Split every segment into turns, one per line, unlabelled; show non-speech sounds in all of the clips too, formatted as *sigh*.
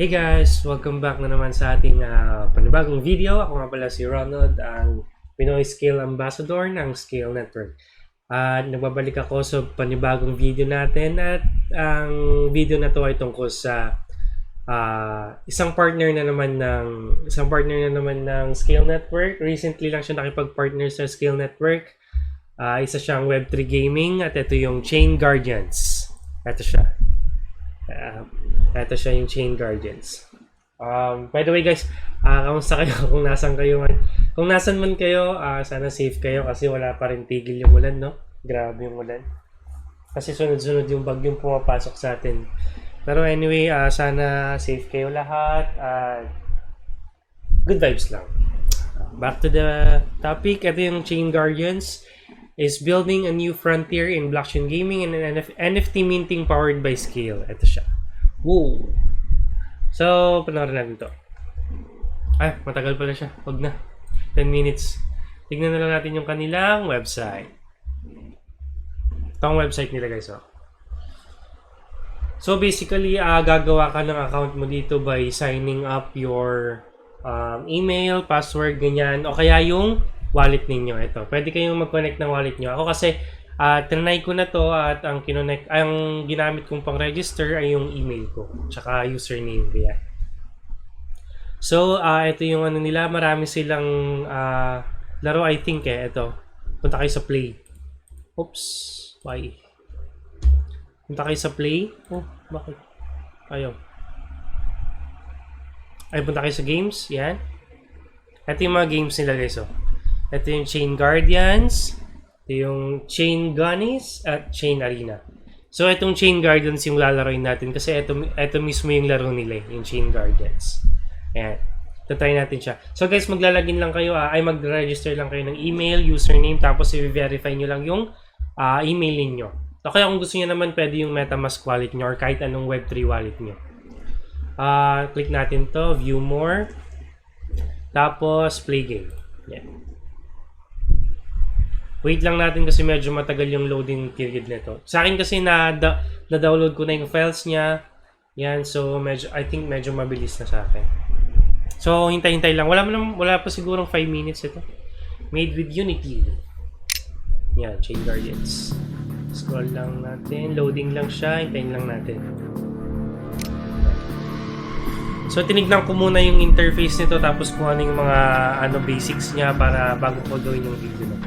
Hey guys! Welcome back na naman sa ating ah, panibagong video. Ako nga pala si Ronald, ang Pinoy Skill Ambassador ng Skill Network. At nagbabalik ako sa panibagong video natin at ang video na to ay tungkol sa ah, isang partner na naman ng isang partner na naman ng Skill Network. Recently lang siya nakipag-partner sa Skill Network. Ah, isa siyang Web3 Gaming at ito yung Chain Guardians. Ito siya. Ah, ito siya yung Chain Guardians. Um, by the way guys, ah kamusta kayo *laughs* kung nasan kayo man? Kung nasan man kayo, ah, sana safe kayo kasi wala pa rin tigil yung ulan, no? Grabe yung ulan. Kasi sunod-sunod yung bagyong pumapasok sa atin. Pero anyway, ah, sana safe kayo lahat at good vibes lang. Back to the topic, ito yung Chain Guardians is building a new frontier in blockchain gaming and NF- NFT minting powered by Scale. Ito siya. Woo! So, panoorin natin to. Ay, matagal pala siya. Huwag na. 10 minutes. Tignan na lang natin yung kanilang website. Ito ang website nila guys. Oh. So basically, ah, gagawa ka ng account mo dito by signing up your um, email, password, ganyan. O kaya yung wallet ninyo. Ito. Pwede kayong mag-connect ng wallet nyo. Ako kasi, ah trinay ko na to at ang kinonect, ang ginamit kong pang-register ay yung email ko. Tsaka username. Kaya. So, ah ito yung ano nila. Marami silang ah, laro, I think eh. Ito. Punta kayo sa play. Oops. Why? Punta kayo sa play. Oh, bakit? Ayaw. Ay, punta kayo sa games. Yan. Ito yung mga games nila guys. Oh. Ito yung Chain Guardians. Ito yung Chain Gunnies at Chain Arena. So, itong Chain Guardians yung lalaroin natin kasi ito, ito mismo yung laro nila eh, yung Chain Guardians. Ayan. Tatry natin siya. So guys, maglalagin lang kayo, ah, ay mag-register lang kayo ng email, username, tapos i-verify nyo lang yung ah, email ninyo. O kaya kung gusto niyo naman, pwede yung MetaMask wallet nyo or kahit anong Web3 wallet nyo. Ah, click natin to, view more. Tapos, play game. Yan. Wait lang natin kasi medyo matagal yung loading period nito. Sa akin kasi na na-download ko na yung files niya. Yan, so medyo I think medyo mabilis na sa akin. So hintay-hintay lang. Wala man wala pa sigurong 5 minutes ito. Made with Unity. Yan, Chain Guardians. Scroll lang natin, loading lang siya, hintayin lang natin. So tinignan ko muna yung interface nito tapos kung ano yung mga ano basics niya para bago ko gawin yung video na.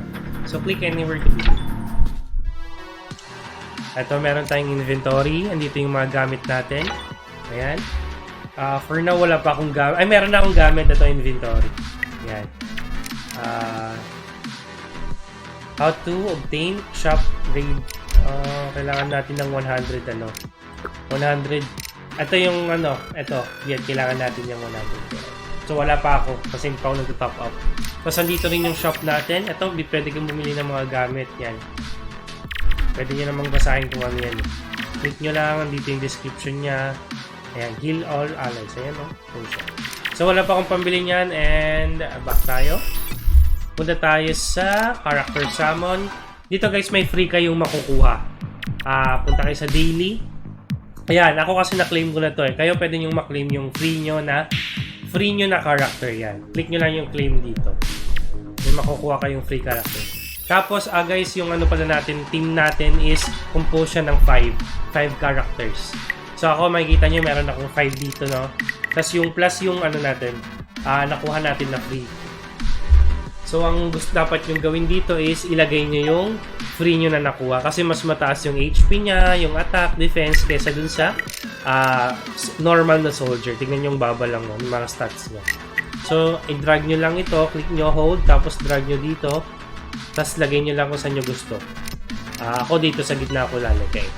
So click anywhere to begin. Ito meron tayong inventory. Andito yung mga gamit natin. Ayan. Ah, for now wala pa akong gamit. Ay meron na akong gamit ito inventory. Ayan. Ah how to obtain shop raid. Ah, kailangan natin ng 100 ano. 100 ito yung ano, ito, yan, kailangan natin yung 100. So wala pa ako kasi pa ako nag-top up. Tapos andito rin yung shop natin. Ito, pwede kang bumili ng mga gamit. Yan. Pwede nyo namang basahin kung ano yan. Click nyo lang, andito yung description niya. Ayan, heal all allies. Ayan, oh. So wala pa akong pambili niyan and uh, back tayo. Punta tayo sa character summon. Dito guys, may free kayong makukuha. Ah, punta kayo sa daily. Ayan, ako kasi na-claim ko na to eh. Kayo pwede nyo ma-claim yung free nyo na free nyo na character yan. Click nyo lang yung claim dito. May makukuha kayong free character. Tapos, ah guys, yung ano pala natin, team natin is composed siya ng 5. 5 characters. So ako, makikita nyo, meron akong 5 dito, no? Tapos yung plus yung ano natin, ah nakuha natin na free. So, ang gusto dapat yung gawin dito is ilagay nyo yung free nyo na nakuha. Kasi mas mataas yung HP niya, yung attack, defense, kesa dun sa s- normal na soldier. Tingnan yung baba lang yung mga stats niya. So, i-drag nyo lang ito, click nyo, hold, tapos drag nyo dito, tapos lagay nyo lang kung saan nyo gusto. Ah, ako dito sa gitna ko lalagay.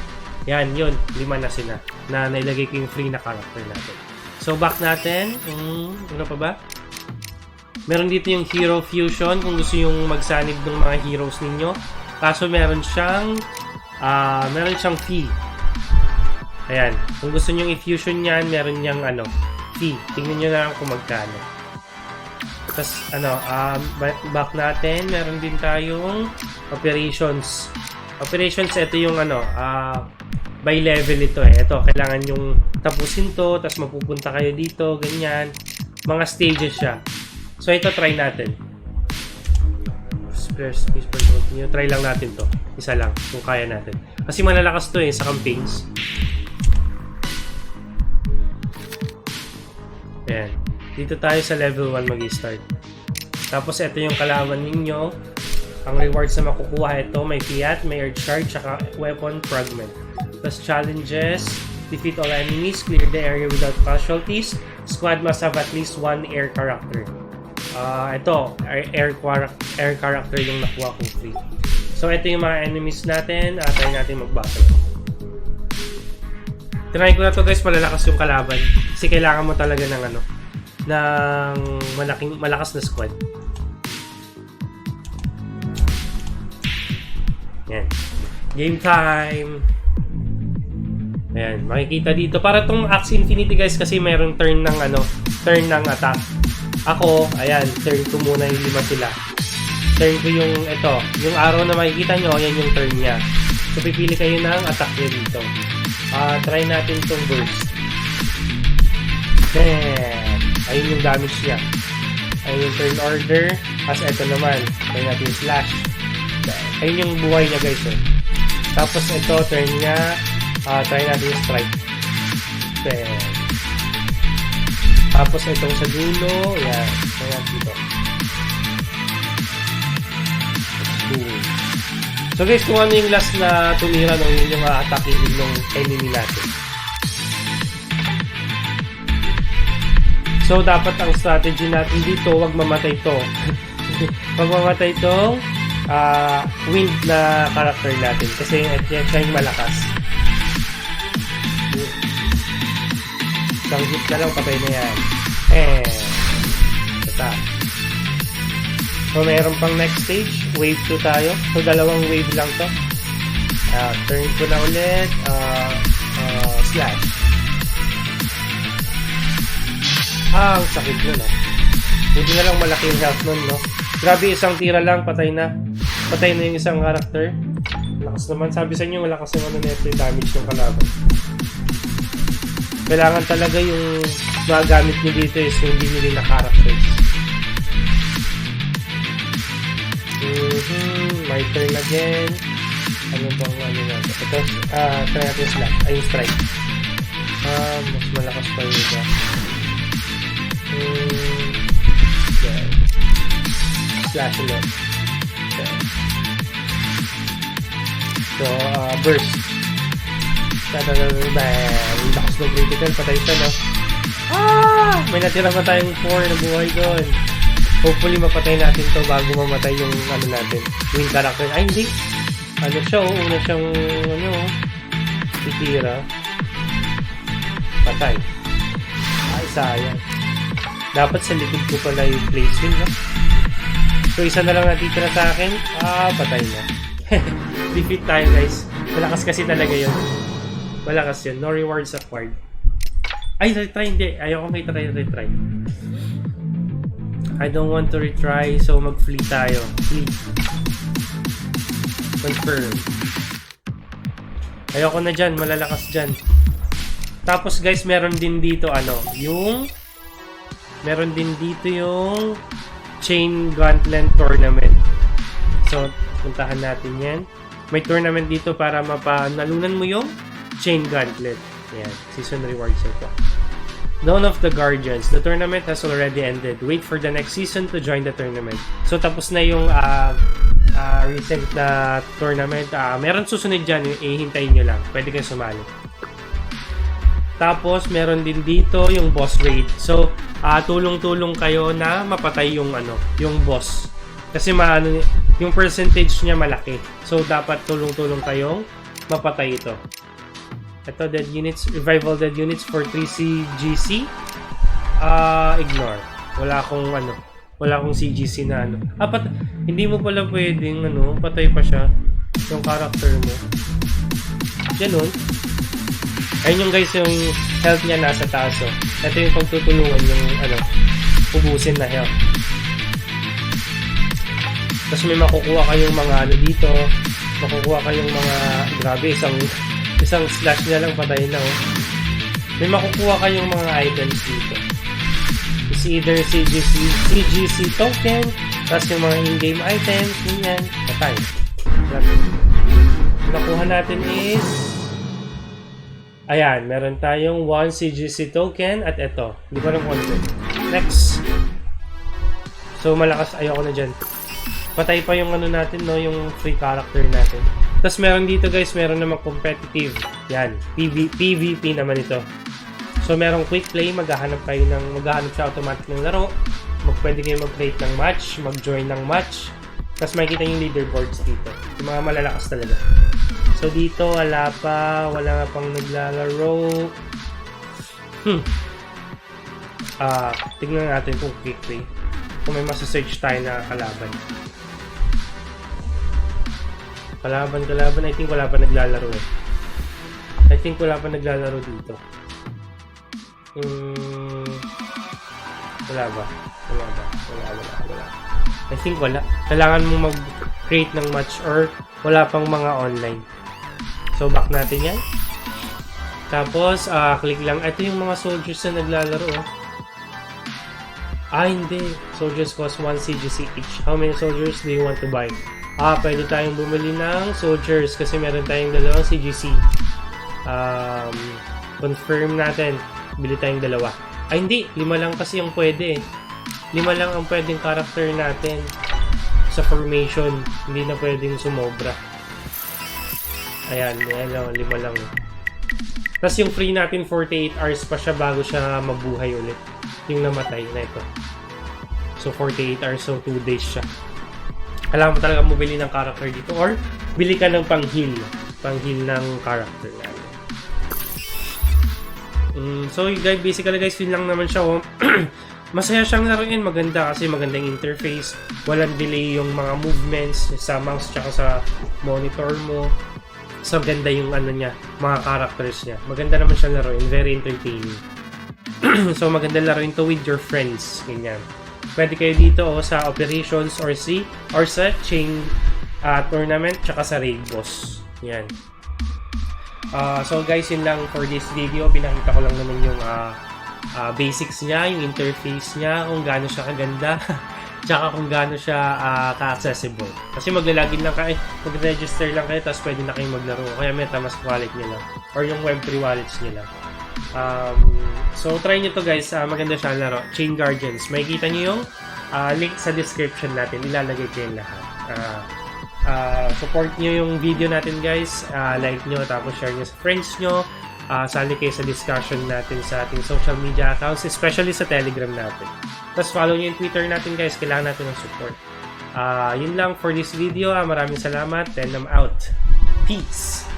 Yan, yun, lima na sila, na nailagay ko yung free na character natin. So, back natin, mm, ano pa ba? Meron dito yung Hero Fusion kung gusto yung magsanib ng mga heroes ninyo. Kaso meron siyang ah meron siyang fee. Ayan. Kung gusto niyo i-fusion yan, meron niyang ano, fee. Tingnan niyo na lang kung magkano. Tapos ano, um, ba- back natin, meron din tayong operations. Operations, ito yung ano, ah by level ito eh. Ito, kailangan yung tapusin to, tapos mapupunta kayo dito, ganyan. Mga stages siya. So, ito try natin. Press space for continue. Try lang natin to. Isa lang, kung kaya natin. Kasi malalakas to eh, sa campaigns. Ayan. Dito tayo sa level 1 mag-start. Tapos, ito yung kalaban ninyo. Ang rewards na makukuha ito, may fiat, may earth shard, tsaka weapon fragment. Plus challenges, defeat all enemies, clear the area without casualties, squad must have at least one air character. Ah, ito, air, air character yung nakuha kong free. So, ito yung mga enemies natin. Uh, try natin mag-battle. Try ko na to guys, malalakas yung kalaban. Kasi kailangan mo talaga ng ano, ng malaking, malakas na squad. Yan. Game time! Ayan, makikita dito. Para tong Axe Infinity guys kasi mayroong turn ng ano, turn ng attack. Ako, ayan, turn ko muna yung lima sila. Turn ko yung, ito, yung arrow na makikita nyo, yan yung turn niya. So, pipili kayo ng attack niya dito. Ah, try natin tong burst. Bam! Ayun yung damage niya. Ayun yung turn order. As ito naman, try natin yung slash. Ayun yung buhay niya guys eh. Tapos ito, turn niya. Ah, try natin yung strike. Bam! Tapos itong sa dulo, yan. Try natin dito. So guys, kung ano yung last na tumira no, yun yung a-attack yung enemy natin. So, dapat ang strategy natin dito, wag mamatay to. *laughs* wag mamatay tong ah, wind na character natin. Kasi yan siya yung malakas. Isang hit na lang, patay na yan. Eh, basta. So, meron pang next stage. Wave 2 tayo. So, dalawang wave lang to. Ah, turn ko na ulit. Ah, ah, slash. Ah, ang sakit nun, no? Hindi na lang malaki yung health nun, no? Grabe, isang tira lang, patay na. Patay na yung isang character. Lakas naman. Sabi sa inyo, malakas yung ano neto yung damage ng kalaban. Kailangan talaga yung magagamit nyo dito is yung binili na characters. Mhm, my turn again. Ano bang ano natin? Ito, ah, try natin slash. Ay, strike. Ah, mas malakas pa yung iba. Hmm, yan. Slash ulit. Yan. So, ah, burst. Bam! Lakas ng critical, patay siya, no? Ah! May natira pa tayong 4 na buhay doon. Hopefully, mapatay natin to bago mamatay yung ano natin. Yung character. Ay, hindi. Ano siya, oh. Una siyang, ano, oh. Titira. Patay. Ay, sayang. Dapat sa likod ko pala yung place din, no? So, isa na lang natitira sa akin. Ah, patay na. *laughs* Defeat tayo, guys. Malakas kasi talaga yun. Malakas yun. No rewards acquired. Ay, retry hindi. Ayoko may try, retry. I don't want to retry, so mag-flee tayo. Flee. Confirm. Ayoko na dyan, malalakas dyan. Tapos guys, meron din dito ano, yung meron din dito yung Chain Gauntlet Tournament. So, puntahan natin yan. May tournament dito para mapanalunan mo yung Chain Gauntlet. Yan, season rewards ito. Dawn of the Guardians. The tournament has already ended. Wait for the next season to join the tournament. So, tapos na yung ah, ah, recent na tournament. Ah, meron susunod dyan. Eh, hintayin nyo lang. Pwede kayo sumali. Tapos, meron din dito yung boss raid. So, ah, tulong-tulong kayo na mapatay yung ano, yung boss. Kasi maano, yung percentage niya malaki. So, dapat tulong-tulong kayong mapatay ito. Ito, dead units, revival dead units for 3CGC. Ah, ignore. Wala akong ano, wala akong CGC na ano. Ah, pat hindi mo pala pwedeng ano, patay pa siya yung character mo. Ganun. Ayun yung guys, yung health niya nasa taas. Oh. Ito yung pagtutulungan yung ano, ubusin na health. Tapos may makukuha kayong mga ano dito, makukuha kayong mga, grabe, isang Isang slash na lang patay na oh. May makukuha kayong mga items dito. It's either CGC, CGC token, tapos yung mga in-game items, ganyan, patay. Nakuha natin is Ayan, meron tayong 1 CGC token at ito. Hindi ko alam kung ano. Next. So, malakas. Ayoko na dyan. Patay pa yung ano natin, no? Yung free character natin. Tapos meron dito guys, meron namang competitive. Yan. PV, PVP naman ito. So, merong quick play. Maghahanap kayo ng, maghahanap siya automatic ng laro. Mag, pwede kayo mag-create ng match, mag-join ng match. Tapos makikita yung leaderboards dito. Yung mga malalakas talaga. So dito wala pa, wala nga pang naglalaro. Hmm. Ah, tignan natin kung quick play. Kung may masa-search tayo na kalaban. Kalaban, kalaban. I think wala pa naglalaro eh. I think wala pa naglalaro dito. Hmm. Wala ba? Wala ba? Wala, wala, wala. I think wala. Kailangan mo mag-create ng match or wala pang mga online. So, back natin yan. Tapos, ah click lang. Ito yung mga soldiers na naglalaro. Oh. Ah, hindi. Soldiers cost 1 CGC each. How many soldiers do you want to buy? Ah, pwede tayong bumili ng soldiers kasi meron tayong dalawang CGC. Um, confirm natin. Bili tayong dalawa. Ay, hindi. Lima lang kasi yung pwede eh. Lima lang ang pwedeng character natin sa formation. Hindi na pwedeng sumobra. Ayan, ayan lang, lima lang. Tapos yung free natin, 48 hours pa siya bago siya mabuhay ulit. Yung namatay na ito. So, 48 hours, so 2 days siya. Kailangan mo talaga mabili ng character dito or bili ka ng pang-heal. Pang-heal ng character natin. Mm, so, guys, basically guys, yun lang naman siya. Oh. *clears throat* Masaya siyang laruin, maganda kasi magandang interface. Walang delay yung mga movements sa mouse tsaka sa monitor mo. So, ganda yung ano niya, mga characters niya. Maganda naman siya laruin, very entertaining. *clears throat* so, maganda laruin to with your friends. Ganyan. Pwede kayo dito oh, sa operations or si or sa chain uh, tournament tsaka sa raid boss. Yan. Uh, so guys, yun lang for this video. Pinakita ko lang naman yung uh, uh, basics niya, yung interface niya, kung gaano siya kaganda. *laughs* tsaka kung gaano siya uh, ka-accessible. Kasi maglalagin lang kayo, mag-register lang kayo, tapos pwede na kayong maglaro. Kaya MetaMask wallet nyo lang. Or yung Web3 wallets nyo lang. Um, so, try nyo to guys. Uh, maganda siya laro. Chain Guardians. Makikita nyo yung uh, link sa description natin. Ilalagay ko yung lahat. Uh, uh, support nyo yung video natin guys. Uh, like nyo, tapos share nyo sa friends nyo. Uh, sali kayo sa discussion natin sa ating social media accounts, especially sa Telegram natin. Tapos follow nyo yung Twitter natin guys. Kailangan natin ng support. Uh, yun lang for this video. Uh, maraming salamat and I'm out. Peace!